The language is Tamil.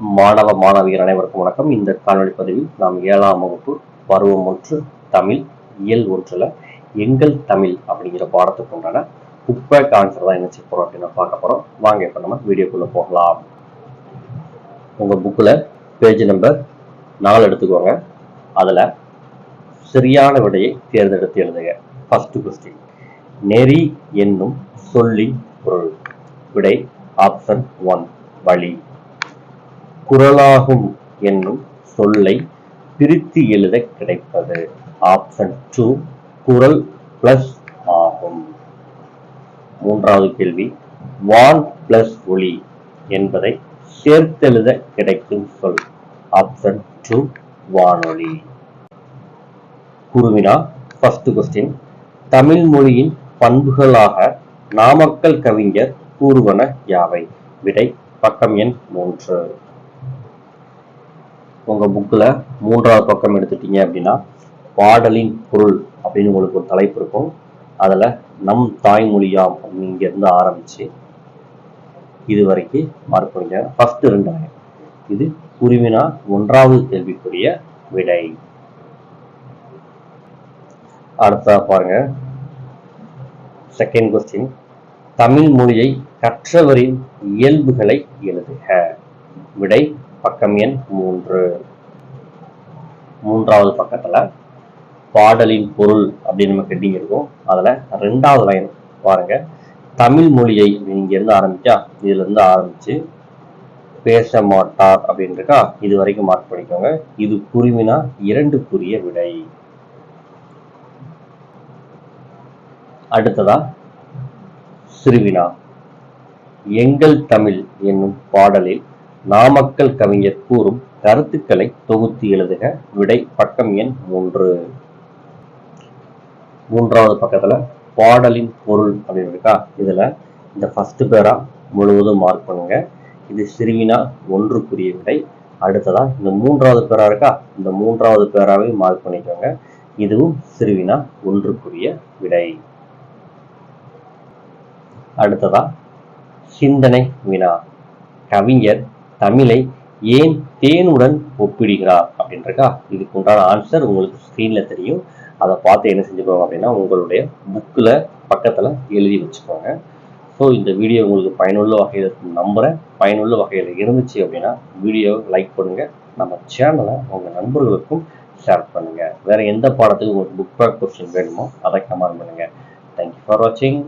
மாணவ மாணவியர் அனைவருக்கும் வணக்கம். இந்த காணொலி பதிவில் நாம் ஏழாம் வகுப்பு பருவம் ஒன்று தமிழ் இயல் ஒன்றுல எங்கள் தமிழ் அப்படிங்கிற பாடத்துக்கு உண்டான புக்பேக் ஆன்சர் தான் என்ன செய்ய போறோம் அப்படின்னு பார்க்க போறோம். வாங்க இப்ப நம்ம வீடியோக்குள்ள போகலாம். உங்க புக்ல பேஜ் நம்பர் நாலு எடுத்துக்கோங்க. அதுல சரியான விடையை தேர்ந்தெடுத்து எழுதுக ஃபர்ஸ்ட் கொஸ்டின் நெறி என்னும் சொல்லி பொருள். விடை ஆப்ஷன் ஒன் வழி. குரலாகும் என்னும் சொல்லை பிரித்து எழுத கிடைப்பது. ஆப்ஷன் டூ குரல் பிளஸ் ஆகும். மூன்றாவது கேள்வி வான் பிளஸ் ஒளி என்பதை சேர்த்தெழுத கிடைக்கும் சொல். ஆப்ஷன் டூ வானொலி. குருவினா ஃபர்ஸ்ட் கொஸ்டின் தமிழ் மொழியின் பண்புகளாக நாமக்கல் கவிஞர் கூறுவன யாவை? விடை பக்கம் எண் மூன்று. உங்க புக்கில் மூன்றாவது பக்கம் எடுத்துட்டீங்க அப்படின்னா பாடலின் பொருள் அப்படின்னு உங்களுக்கு ஒரு தலைப்பு இருக்கும். அதுல நம் தாய்மொழியாம் அப்படின்னு ஆரம்பித்து இருந்து ஆரம்பிச்சு இது வரைக்கும் மார்க் ஃபஸ்ட்டு ஃபர்ஸ்ட் வகை. இது குருவினா ஒன்றாவது கேள்விக்குரிய விடை. அடுத்தா பாருங்க. செகண்ட் கொஸ்டின் தமிழ் மொழியை கற்றவரின் இயல்புகளை எழுதுக. விடை பக்கம் எண் மூன்று. மூன்றாவது பக்கத்துல பாடலின் பொருள் அப்படின்னு நம்ம ஹெட்டிங் இருக்கும். அதுல ரெண்டாவது லைன் பாருங்க. தமிழ் மொழியை நீங்க இருந்து ஆரம்பிச்சா இதுல இருந்து ஆரம்பிச்சு பேச மாட்டார் அப்படின்னு இருக்கா இது வரைக்கும் மார்க் பண்ணிக்கோங்க. இது குருவினா இரண்டுக்குரிய விடை. அடுத்ததா சிறுவினா. எங்கள் தமிழ் என்னும் பாடலில் நாமக்கல் கவிஞர் கூறும் கருத்துக்களை தொகுத்து எழுதுக. விடை பக்கம் எண் மூன்று. மூன்றாவது பக்கத்துல பாடலின் பொருள் அப்படின்னு இருக்கா? இதுல இந்த ஃபர்ஸ்ட் பேரா முழுவதும் மார்க் பண்ணுங்க. இது சிறுவினா ஒன்றுக்குரிய விடை. அடுத்ததா இந்த மூன்றாவது பேரா இருக்கா? இந்த மூன்றாவது பேராவை மார்க் பண்ணிக்கோங்க. இதுவும் சிறுவினா ஒன்றுக்குரிய விடை. அடுத்ததா சிந்தனை வினா. கவிஞர் தமிழை ஏன் தேனுடன் ஒப்பிடுகிறார் அப்படின்றக்கா? இதுக்கு உண்டான ஆன்சர் உங்களுக்கு ஸ்க்ரீன்ல தெரியும். அதை பார்த்து என்ன செஞ்சுக்கோங்க அப்படின்னா உங்களுடைய புக்கில் பக்கத்தில் எழுதி வச்சுக்கோங்க. ஸோ இந்த வீடியோ உங்களுக்கு பயனுள்ள வகையில் இருக்கும் நம்புகிறேன் பயனுள்ள வகையில் இருந்துச்சு அப்படின்னா வீடியோவை லைக் பண்ணுங்கள் நம்ம சேனலை உங்கள் நண்பர்களுக்கும் ஷேர் பண்ணுங்கள் வேறு எந்த பாடத்துக்கு உங்களுக்கு புக் பேக் கொஸ்டின் வேணுமோ அதை கமெண்ட் பண்ணுங்கள் தேங்க்யூ ஃபார் வாட்சிங்